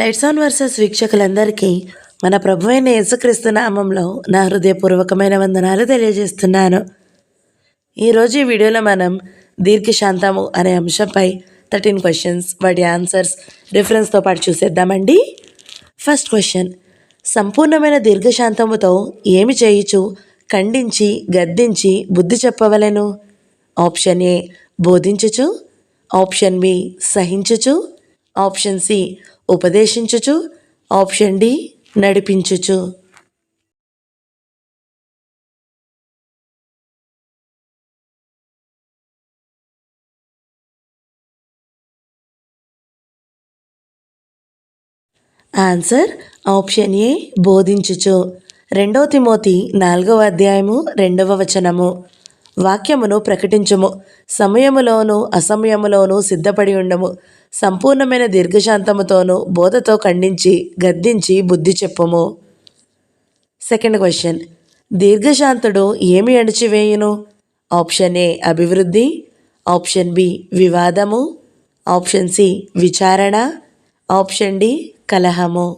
Lights on versus వీక్షకులందరికీ మన ప్రభు అయిన యేసుక్రీస్తు నామంలో నా హృదయపూర్వకమైన వందనాలు తెలియజేస్తున్నాను. ఈరోజు ఈ వీడియోలో మనం దీర్ఘశాంతము అనే అంశంపై థర్టీన్ క్వశ్చన్స్ వాటి ఆన్సర్స్ రిఫరెన్స్తో పాటు చూసేద్దామండి. ఫస్ట్ క్వశ్చన్ సంపూర్ణమైన దీర్ఘశాంతముతో ఏమి చేయొచ్చు ఖండించి గద్దించి బుద్ధి చెప్పవలెను? ఆప్షన్ ఏ బోధించచ్చు ఆప్షన్ బి సహించుచు. ఆప్షన్ సి ఉపదేశించుచు ఆప్షన్ డి నడిపించుచు. ఆన్సర్ ఆప్షన్ ఏ బోధించుచు. రెండవ తిమోతి నాలుగవ అధ్యాయము రెండవ వచనము. వాక్యమును ప్రకటించుము. సమయములోను అసమయములోను సిద్ధపడి ఉండము. సంపూర్ణమైన దీర్ఘశాంతముతోనూ బోధతో ఖండించి గద్దించి బుద్ధి చెప్పుము. సెకండ్ క్వశ్చన్ దీర్ఘశాంతుడు ఏమి అణిచివేయును? ఆప్షన్ ఏ అభివృద్ధి. ఆప్షన్ బి వివాదము. ఆప్షన్ సి విచారణ. ఆప్షన్ డి కలహము.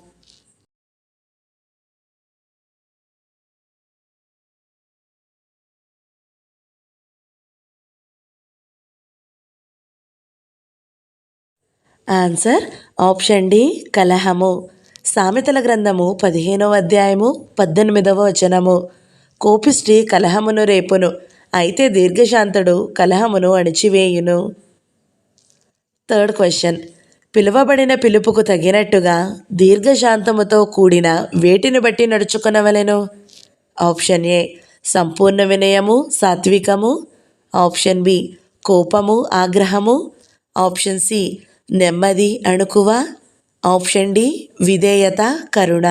ఆన్సర్ ఆప్షన్ డి కలహము. సామెతల గ్రంథము పదిహేనవ అధ్యాయము పద్దెనిమిదవ వచనము. కోపిష్టి కలహమును రేపును అయితే దీర్ఘశాంతుడు కలహమును అణిచివేయును. Third question. పిలువబడిన పిలుపుకు తగినట్టుగా దీర్ఘశాంతముతో కూడిన వేటిని బట్టి నడుచుకునవలెను? ఆప్షన్ ఏ సంపూర్ణ వినయము సాత్వికము. ఆప్షన్ బి కోపము ఆగ్రహము. ఆప్షన్ సి నెమ్మది అణుకువ ఆప్షన్ డి విధేయత కరుణ.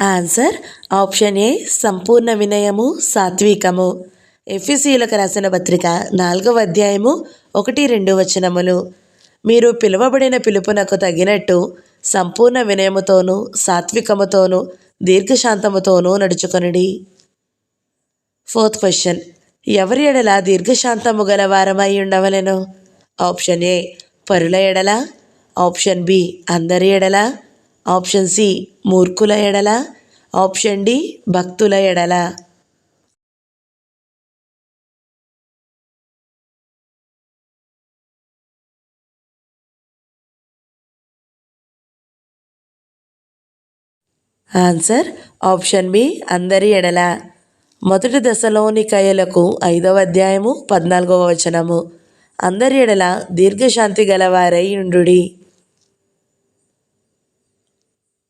ఆన్సర్ ఆప్షన్ ఏ సంపూర్ణ వినయము సాత్వికము. ఎఫ్ఈసీలకు రాసిన పత్రిక నాలుగవ అధ్యాయము ఒకటి రెండు వచనములు. మీరు పిలువబడిన పిలుపునకు తగినట్టు సంపూర్ణ వినయముతోనూ సాత్వికముతోనూ దీర్ఘశాంతముతోనూ నడుచుకొనిడి. Fourth question. ఎవరి ఎడల దీర్ఘశాంతము గల వారమై ఉండవలెను? ఆప్షన్ ఏ పరుల ఎడల. ఆప్షన్ బి అందరి ఎడల. ఆప్షన్ సి మూర్ఖుల ఎడల. ఆప్షన్ డి భక్తుల ఎడల. ఆన్సర్ ఆప్షన్ బి అందరి ఎడల. మొదటి దశలోని కయలకు ఐదవ అధ్యాయము పద్నాలుగవ వచనము. అందరి ఎడల దీర్ఘశాంతి గలవారై ఉండు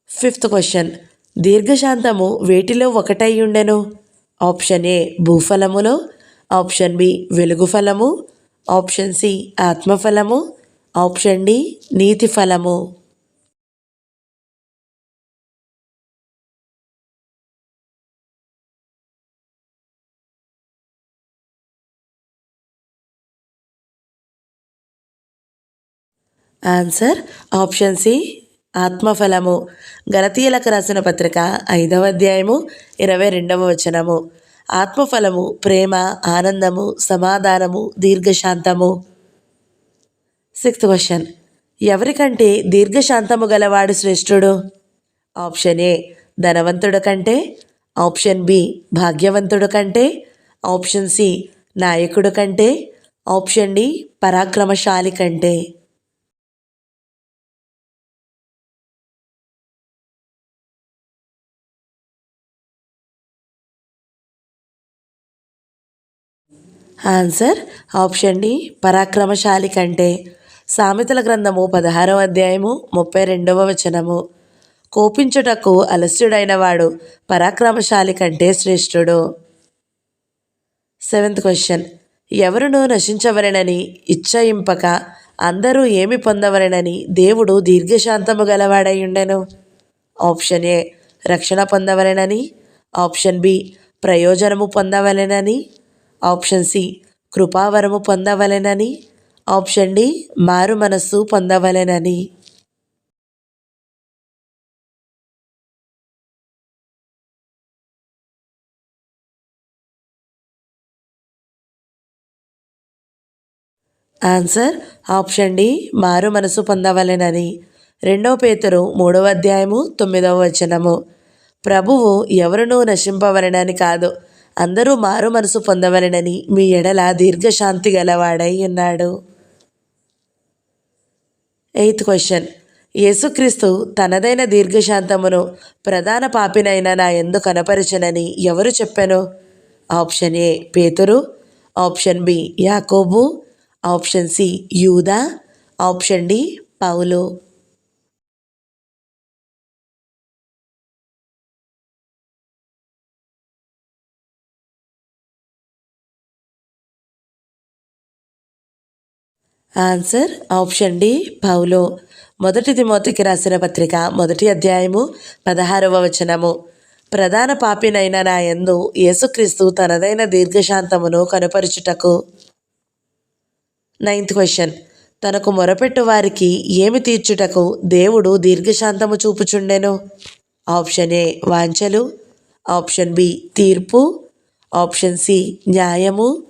ఫిఫ్త్ క్వశ్చన్. దీర్ఘశాంతము వేటిలో ఒకటై ఉండెను? ఆప్షన్ ఏ భూఫలములో. ఆప్షన్ బి వెలుగు ఫలము. ఆప్షన్ సి ఆత్మఫలము. ఆప్షన్ డి నీతి ఫలము. ఆన్సర్ ఆప్షన్ సి ఆత్మఫలము. గలతీయులకు రాసిన పత్రిక ఐదవ అధ్యాయము ఇరవై రెండవ వచనము. ఆత్మఫలము ప్రేమ ఆనందము సమాధానము దీర్ఘశాంతము. Sixth question. ఎవరికంటే దీర్ఘశాంతము గలవాడు శ్రేష్ఠుడు? ఆప్షన్ ఏ ధనవంతుడు కంటే. ఆప్షన్ బి భాగ్యవంతుడు కంటే. ఆప్షన్ సి నాయకుడు కంటే. ఆప్షన్ డి పరాక్రమశాలి కంటే. ఆన్సర్ ఆప్షన్ డి పరాక్రమశాలి కంటే. సామెతల గ్రంథము పదహారవ అధ్యాయము ముప్పై రెండవ వచనము. కోపించుటకు అలస్యుడైన వాడు పరాక్రమశాలి కంటే శ్రేష్ఠుడు. Seventh question. ఎవరును నశించవలెనని ఇచ్చయింపక అందరూ ఏమి పొందవలెనని దేవుడు దీర్ఘశాంతము గలవాడై ఉండెను. ఆప్షన్ ఏ రక్షణ పొందవలెనని. ఆప్షన్ బి ప్రయోజనము పొందవలెనని. ఆప్షన్ సి కృపావరము పొందవలెనని. ఆప్షన్ డి మారు మనస్సు పొందవలెనని. ఆన్సర్ ఆప్షన్ డి మారు మనసు పొందవలెనని. రెండవ పేతురు మూడవ అధ్యాయము తొమ్మిదవ వచనము. ప్రభువు ఎవరునూ నశింపవలనని కాదు. అందరూ మారు మనసు పొందవలెనని మీ ఎడల దీర్ఘశాంతి గలవాడై ఉన్నాడు. Eighth question. యేసుక్రీస్తు తనదైన దీర్ఘశాంతమును ప్రధాన పాపినైన నా ఎందు కనపరచనని ఎవరు చెప్పాను? ఆప్షన్ ఏ పేతురు ఆప్షన్ బి యాకోబు ఆప్షన్ సి యూదా ఆప్షన్ డి పౌలు. ఆన్సర్ ఆప్షన్ డి పౌలు మొదటి తిమోతికి రాసిన పత్రిక మొదటి అధ్యాయము పదహారవ వచనము. ప్రధాన పాపినైన నా యందు యేసుక్రీస్తు తనదైన దీర్ఘశాంతమును కనుపరుచుటకు. నైన్త్ క్వశ్చన్ తనకు మొరపెట్టు వారికి ఏమి తీర్చుటకు దేవుడు దీర్ఘశాంతము చూపుచుండెను? ఆప్షన్ ఏ వాంఛలు. ఆప్షన్ బి తీర్పు. ఆప్షన్ సి న్యాయము.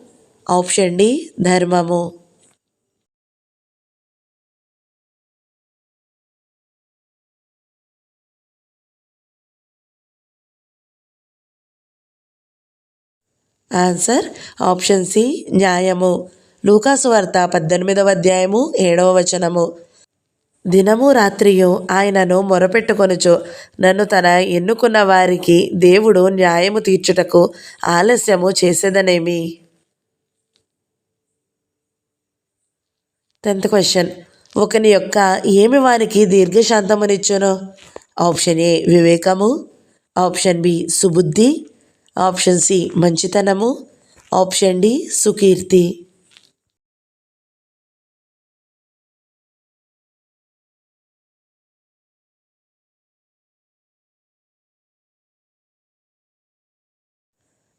ఆప్షన్ డి ధర్మము. ఆన్సర్ ఆప్షన్ సి న్యాయము. లూకాసు వార్త పద్దెనిమిదవ అధ్యాయము ఏడవ వచనము. దినము రాత్రియు ఆయనను మొరపెట్టుకొనుచు నన్ను తన ఎన్నుకున్న వారికి దేవుడు న్యాయము తీర్చుటకు ఆలస్యము చేసేదనేమి? Tenth question. ఒకని యొక్క ఏమి వానికి దీర్ఘశాంతమునిచ్చును? ఆప్షన్ ఏ వివేకము. ఆప్షన్ బి సుబుద్ధి. ఆప్షన్ సి మంచితనము. ఆప్షన్ డి సుకీర్తి.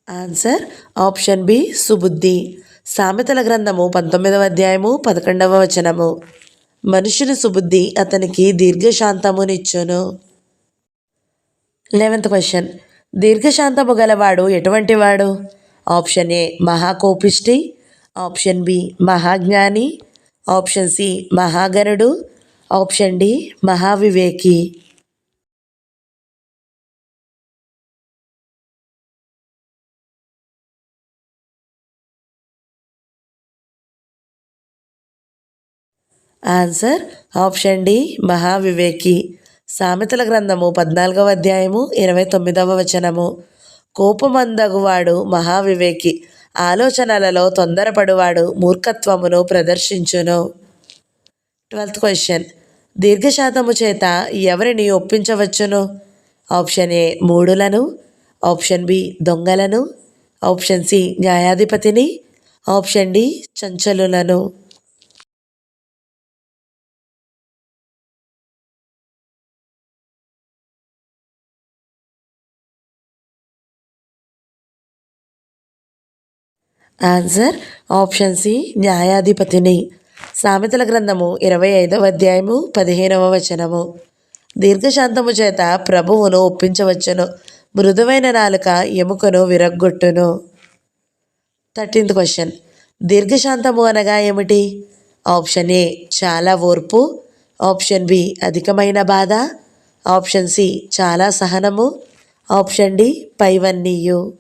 ఆన్సర్ ఆప్షన్ బి సుబుద్ధి. సామెతల గ్రంథము పంతొమ్మిదవ అధ్యాయము పదకొండవ వచనము. మనుషుని సుబుద్ధి అతనికి దీర్ఘశాంతమునిచ్చును. Eleventh question. దీర్ఘశాంతము గలవాడు ఎటువంటి వాడు ఆప్షన్ ఏ మహాకోపిష్టి ఆప్షన్ బి మహాజ్ఞాని ఆప్షన్ సి మహాగరుడు ఆప్షన్ డి మహావివేకి. ఆన్సర్ ఆప్షన్ డి మహావివేకి. సామెతల గ్రంథము పద్నాలుగవ అధ్యాయము ఇరవై తొమ్మిదవ వచనము. కోపమందగువాడు మహావివేకి ఆలోచనలలో తొందరపడువాడు మూర్ఖత్వమును ప్రదర్శించును. Twelfth question. దీర్ఘశాతము చేత ఎవరిని ఒప్పించవచ్చును? ఆప్షన్ ఏ మూడులను. ఆప్షన్ బి దొంగలను. ఆప్షన్ సి న్యాయాధిపతిని. ఆప్షన్ డి చంచలులను. ఆన్సర్ ఆప్షన్ సి న్యాయాధిపతిని. సామెతల గ్రంథము ఇరవై ఐదవ అధ్యాయము పదిహేనవ వచనము. దీర్ఘశాంతము చేత ప్రభువును ఒప్పించవచ్చును. మృదువైన నాలుక ఎముకను విరగ్గొట్టును. Thirteenth question. దీర్ఘశాంతము అనగా ఏమిటి? ఆప్షన్ ఏ చాలా ఓర్పు. ఆప్షన్ బి అధికమైన బాధ. ఆప్షన్ సి చాలా సహనము. ఆప్షన్ డి పైవన్నీయు.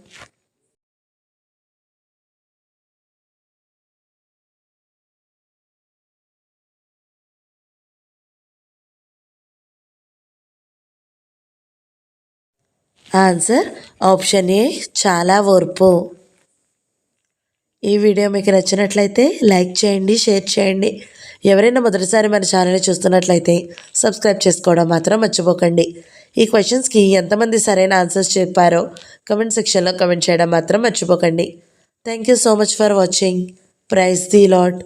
ఆన్సర్ ఆప్షన్ ఏ చాలా ఓర్పు. ఈ వీడియో మీకు నచ్చినట్లయితే లైక్ చేయండి షేర్ చేయండి. ఎవరైనా మొదటిసారి మన ఛానల్ని చూస్తున్నట్లయితే సబ్స్క్రైబ్ చేసుకోవడం మాత్రం మర్చిపోకండి. ఈ క్వశ్చన్స్కి ఎంతమంది సరైన ఆన్సర్స్ చెప్పారో కమెంట్ సెక్షన్లో కమెంట్ చేయడం మాత్రం మర్చిపోకండి. Thank you so much for watching praise the Lord